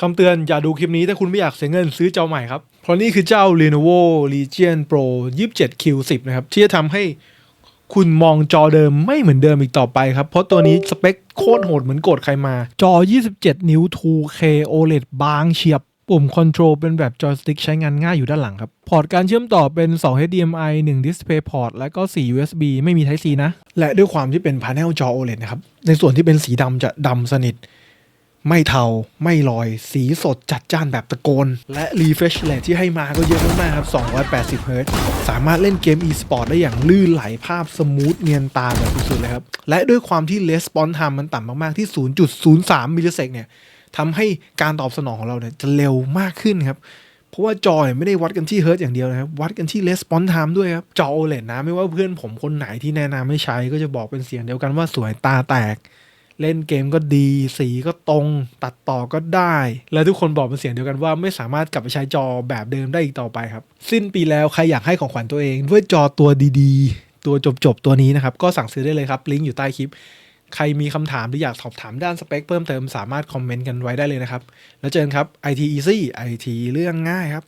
คำเตือนอย่าดูคลิปนี้ถ้าคุณไม่อยากเสียเงินซื้อจอใหม่ครับ เพราะนี่คือเจ้า Lenovo Legion Pro 27Q10 นะครับ ที่จะทำให้คุณมองจอเดิมไม่เหมือนเดิมอีกต่อไปครับ เพราะตัวนี้สเปคโคตรโหดเหมือนโกรธใครมา จอ 27 นิ้ว 2K OLED บางเฉียบ ปุ่มคอนโทรลเป็นแบบจอยสติ๊กใช้งานง่ายอยู่ด้านหลังครับ พอร์ตการเชื่อมต่อเป็น 2 HDMI 1 Display Port และก็ 4 USB ไม่มี Type C นะ และด้วยความที่เป็นพาเนลจอ OLED นะครับ ในส่วนที่เป็นสีดำจะดำสนิท ไม่เทา ไม่ลอย สีสดจัดจ้านแบบตะโกน และ refresh rate ที่ให้มาก็เยอะมากๆครับ 280 Hz สามารถเล่นเกม e-sport ได้อย่างลื่นไหลภาพสมูทเนียนตาแบบสุดๆเลยครับ และด้วยความที่ response time มันต่ำมากๆที่ 0.03มิลลิเซกเนี่ยทำให้การตอบสนองของเราเนี่ยจะเร็วมากขึ้นครับเพราะว่าจอยไม่ได้วัดกันที่เฮิร์ตอย่างเดียวนะครับ วัดกันที่ response time ด้วยครับ จอ OLED นะ ไม่ว่าเพื่อนผมคนไหนที่แนะนำไม่ใช้ก็จะบอกเป็นเสียงเดียวกันว่าสวยตาแตก เล่นเกมก็ดี สีก็ตรง ตัดต่อก็ได้ และทุกคนบอกเป็นเสียงเดียวกันว่าไม่สามารถกลับไปใช้จอแบบเดิมได้อีกต่อไปครับ สิ้นปีแล้วใครอยากให้ของขวัญตัวเอง ด้วยจอตัวดีๆ ตัวจบๆ ตัวนี้นะครับ ก็สั่งซื้อได้เลยครับ ลิงก์อยู่ใต้คลิป ใครมีคำถามหรืออยากสอบถามด้านสเปคเพิ่มเติมสามารถคอมเมนต์กันไว้ได้เลยนะครับ แล้วเจอกันครับ IT Easy IT เรื่องง่ายครับ